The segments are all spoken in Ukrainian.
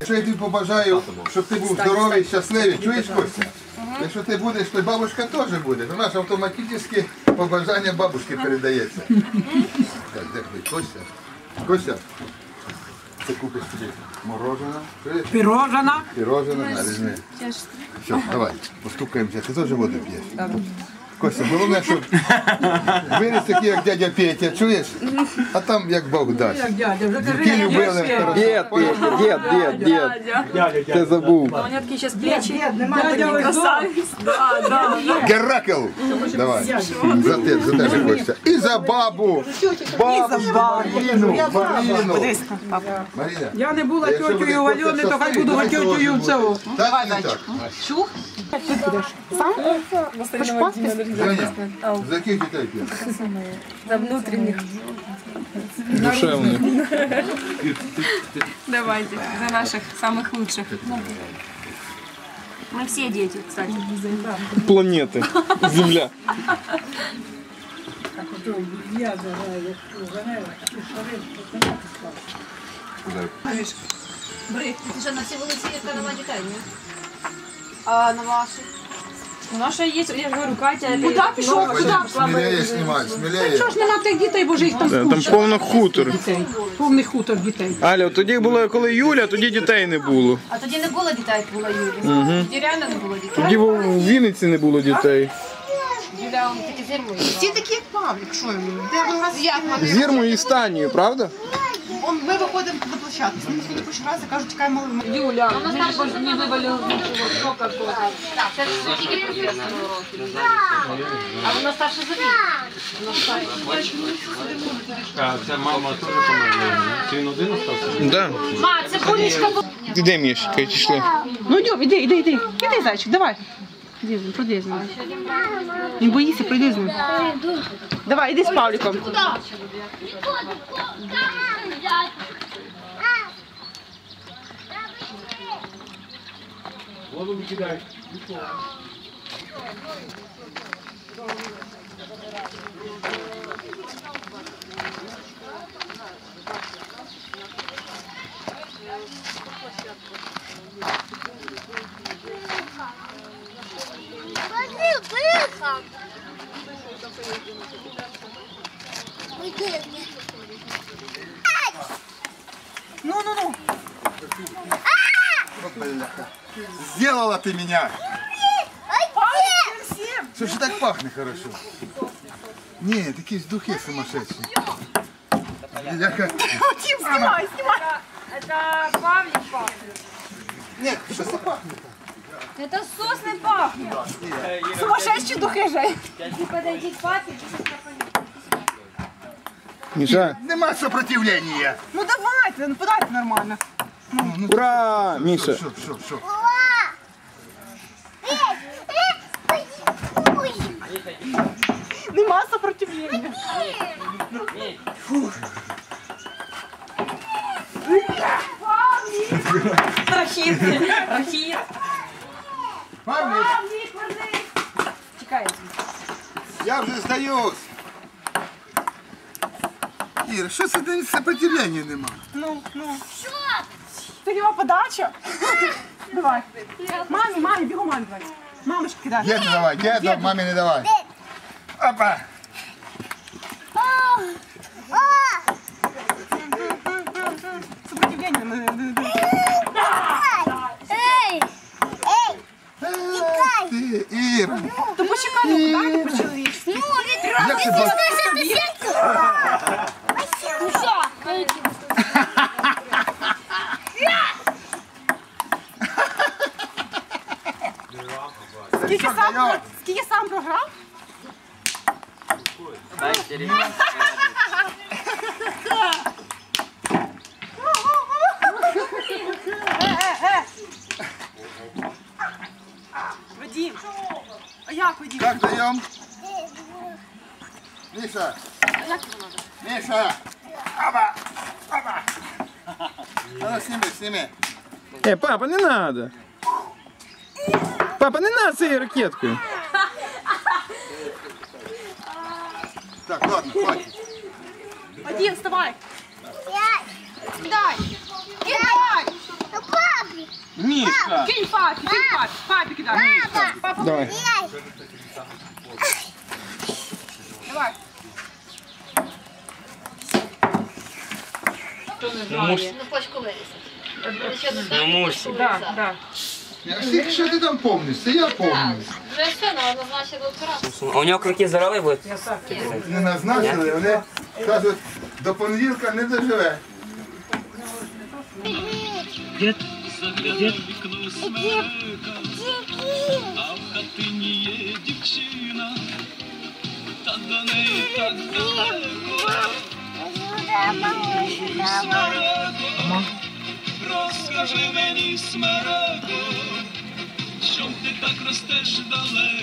Якщо я тобі побажаю, щоб ти був здоровий, щасливий, чуєш Костя? Якщо ти будеш, то бабушка теж буде. У нас автоматично побажання бабушки передається. Так, де ти, Костя? Костя, ти купиш собі мороженое, чуєш? Пірожана. Пирожное. Все, давай, постукаємося. Ти теж воду п'єш? Костя, головне, щоб виріс такий, як дядя Петя, чуєш? А там як Бог дасть. Як дядя, вже кажи, Дітей любили. Дед, Петя, дед, дед, дед. Ти забув. У меня такие сейчас плечи. Дядя ось Красавец. Да, да. Геракл! Давай. За те, за тебе, Костя. І за бабу. Бабу, Маріну, Маріну. Маріна. Я не була тьотею Альони, то хай буду тьотею положимо. цього. Так не так? Женя, за яких дітей п'єш? За внутренних. Душевний. Давайте. За наших самых лучших. Мы все дети, кстати. Планети. Земля. Ти що на всій вулиці яка нема дітей, ні? А на вашій? Ну, наша є, я ж говорю, Катя, Куда пішов? Куди? Смілеє знімай, смілеє. Чого ж нема тих дітей, бо ж їх там Там куча. повно хутор. дітей. Повний хутор дітей. Аля, тоді було, коли Юля, тоді дітей не було. А тоді не було дітей, була Юлі. Тоді реально не було дітей. Тоді в Вінниці не було дітей. Юля он тільки зимою. Всі такі як Павлік, що йому? Де як і Станією, правда? Он, ми виходимо на площадку, з ним сюди перший раз, я кажу, чекай, малий. Юля, там не вывалил ничего, что какое. Це ж тільки року. А вона старша за вік. А це мама теж померла. Чи він один остався? Да. Ма, це понічка була. Де Мішка, йшли? Ну йдем, іди, іди, іди. Іди, зайчик, давай. Іди з Не боїся, пройди з ним. Давай, іди з Павліком. Воду кидай. Смотри, выехал. Выгодно. Ну, ну, ну. Сделала ты меня. Всім. Что же так пахнет хорошо? Не, такие духи сумасшедшие. Ляха. Тім, знімай, знімай. Это Павлик пахнет. Нет, что это пахнет? Это сосны пахнет. Сумасшедші духи, Жень. Ты подойди к папе. Міша. Нема сопротивления. Ну давайте, ну подайте нормально. Ура! Міша. Что, что, что? Нема сопротивлення. Рахит. Рахит. Павлик, я вже здаюсь. Ір, що це день сопротивлення нема? Ну, ну. Що? Це його подача? Давай. Мамі, мамі, бігом мамі давай. Мамочки кидай. Деду давай, деду, мамі не давай. Опа. Сопротивлення. То почекай, ну дайте по-чоловічськи. Ну, ведь як ти ты бачиш? слышишь эту сетку? Ну что? Скільки сам, скільки сам програв? Вадим, А як ви діти? Как даем? Миша, А як його надо? Миша! Аба! Аба! Надо сними, сними. Э, папа, не надо. Папа, не надо своей ракеткой. Так, ладно, хватит. Один, вставай. Дай. Мішка! Кинь папі, кинь папі, папі кидай. Папа, Давай. давай. Ну, почку вирізати. Ще до Ну, мусі. Да, да. А ти- там помниш? Це я помню. Вже все, ну, однозначно. А у нього кроки здорові будуть? Не назначили, вони кажуть, до понеділка не доживе.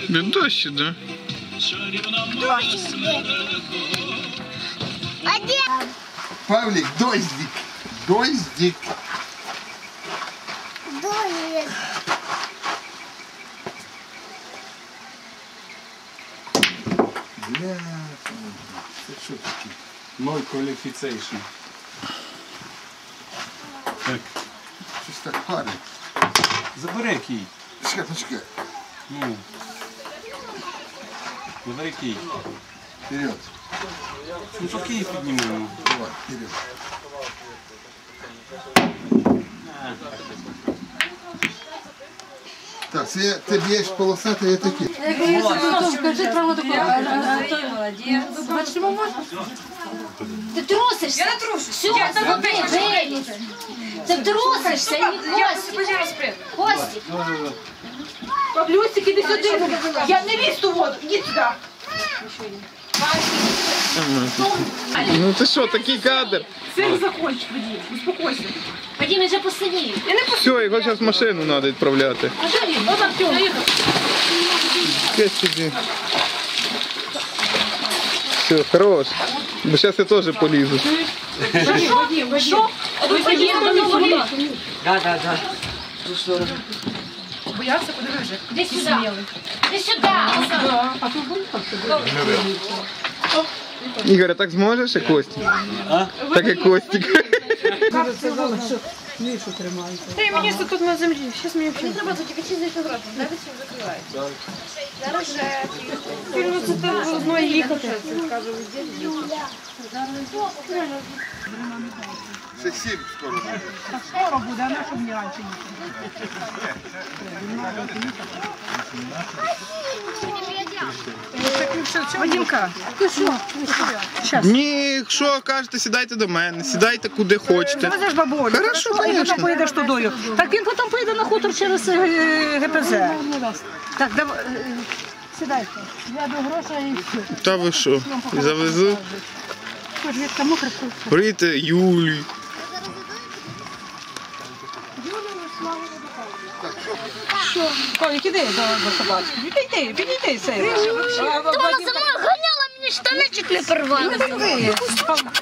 Він дощ іде. Павлік, дождик. Дождик. Бля, це що таке? Ноль qualification. Щось так парить. Забери кій. Чекай, почекай. Ну. Забери кій. Вперед. Ну то кій піднімемо. Давай, вперед. Так, це ти б'єш полосати і такі. Скажи прямо таку. Ти трусишся? Я не трусишся. Все, зроби, виліз. Ти трусишся, і Костік. Костік. Люсик, іди сюди. Я не лізь ту воду, іди сюди. Ну ти що, такий кадр? Це закончить, Вадим, успокойся. Вадим, він вже посинів. Все, його зараз в машину треба відправляти. А що він? Ну там все. Я хорош. Бо зараз я теж полізу. Вадим, Вадим, Вадим. Що? Вадим. Да, да, да. Боявся, подивися. Іди сюди. Іди сюди. Ігор, а так зможеш як Костік? Так як Костік. Ти мені тут на землі, зараз мені вчити. Треба тут тільки чистий фотограф, навіть всім закривають. Зараз же Ну це так одно їхати. Це сім скоро буде. Скоро буде, а щоб не раніше їхати. Вадимка, Ні, що кажете, сідайте до мене, сідайте куди хочете. везеш бабулю. Хорошо, потім поїдеш тудою. Так він потім поїде на хутор через е, ГПЗ. Так, давай. е, Сідайте. Я до грошей і все. Та ви що? Завезу. Тож, як там мокро. Прийти Юлі. Колік, іди до, до собачки. Підійди, підійди, Сейра. Ти вона сама ганяла мені штаничок не порвала.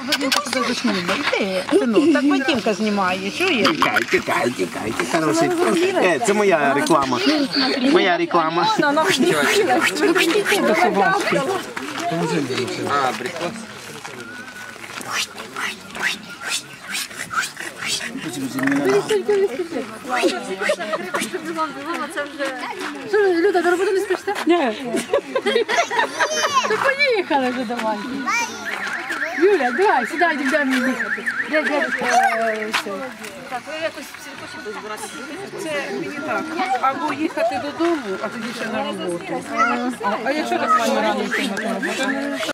Вадимка. Іди, синок. Так Вадимка знімає, чуєш? Тікай, тікай, тікай, ти хороший. Е, це моя реклама. Моя реклама. Підійди до собачки. А, прикол. Люда, до роботи не спіште? Ні. То поїхали вже давай. Юля, давай, сідай, йдемо мені їхати. Де, де, е, все. Це мені так. Або їхати додому, а тоді ще на роботу. А, якщо так маю рано йти на роботу?